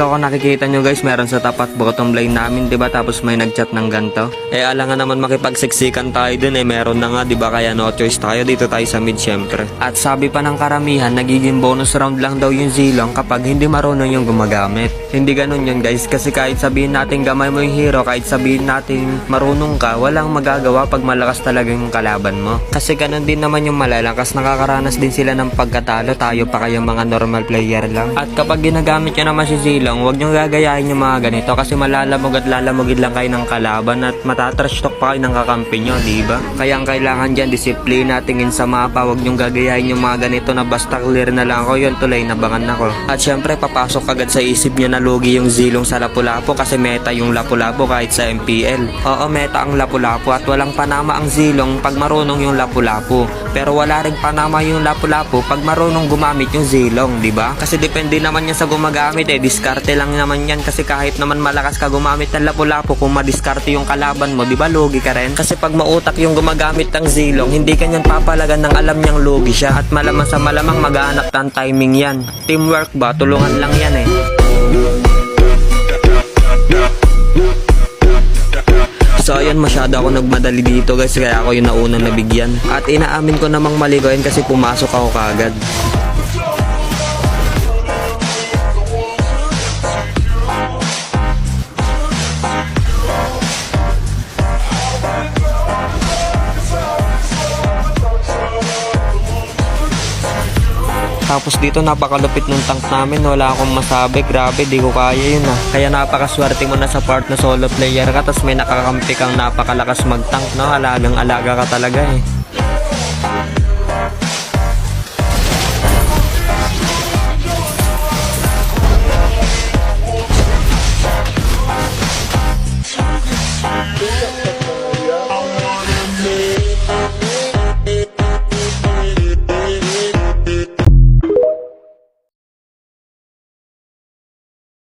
So kung nakikita nyo guys, meron sa tapat bottom line namin, 'di ba? Tapos may nagchat ng ganto. Eh alangan naman makipagsiksikan tayo dun eh, meron na nga, 'di ba? Kaya no choice tayo dito tayo sa mid syempre. At sabi pa ng karamihan, nagiging bonus round lang daw yung zilong kapag hindi marunong yung gumagamit. Hindi ganun yun guys, kasi kahit sabihin natin gamay mo yung hero, kahit sabihin natin marunong ka, walang magagawa pag malakas talaga yung kalaban mo. Kasi ganun din naman yung malalakas, nakakaranas din sila ng pagkatalo, tayo pa kayong mga normal player lang. At kapag ginagamit nyo naman si Zilong, huwag nyo gagayahin yung mga ganito kasi malalamog at lalamogin lang kayo ng kalaban at matatrash talk pa kayo ng kakampi nyo, di ba? Kaya ang kailangan dyan, disiplina, tingin sa mapa, huwag nyo gagayahin yung mga ganito na basta clear na lang ako, yun tulay nabangan ako. At syempre, papasok agad sa isip nyo na lugi yung Zilong sa Lapu-Lapu kasi meta yung Lapu-Lapu kahit sa MPL. Oo, meta ang Lapu-Lapu at walang panama ang Zilong pag marunong yung Lapu-Lapu. Pero wala ring panama yung Lapu-Lapu pag marunong gumamit yung Zilong, di ba? Kasi depende naman yan sa gumagamit eh, diskarte lang naman yan kasi kahit naman malakas ka gumamit ng Lapu-Lapu kung madiskarte yung kalaban mo, di ba lugi ka rin? Kasi pag mautak yung gumagamit ng Zilong, hindi ka niyan papalagan ng alam niyang lugi siya at malamang sa malamang maghanap ng timing yan. Teamwork ba? Tulungan lang yan eh. So ayun, masyado ako nagmadali dito guys, kaya ako yung naunang nabigyan. At inaamin ko namang mali ko kasi pumasok ako kagad. Tapos dito napakalupit ng tank namin, wala akong masabi, grabe, di ko kaya yun ah. Kaya napakaswerte mo na sa part na solo player ka, tapos may nakakampi kang napakalakas mag-tank, no? Alagang alaga ka talaga eh.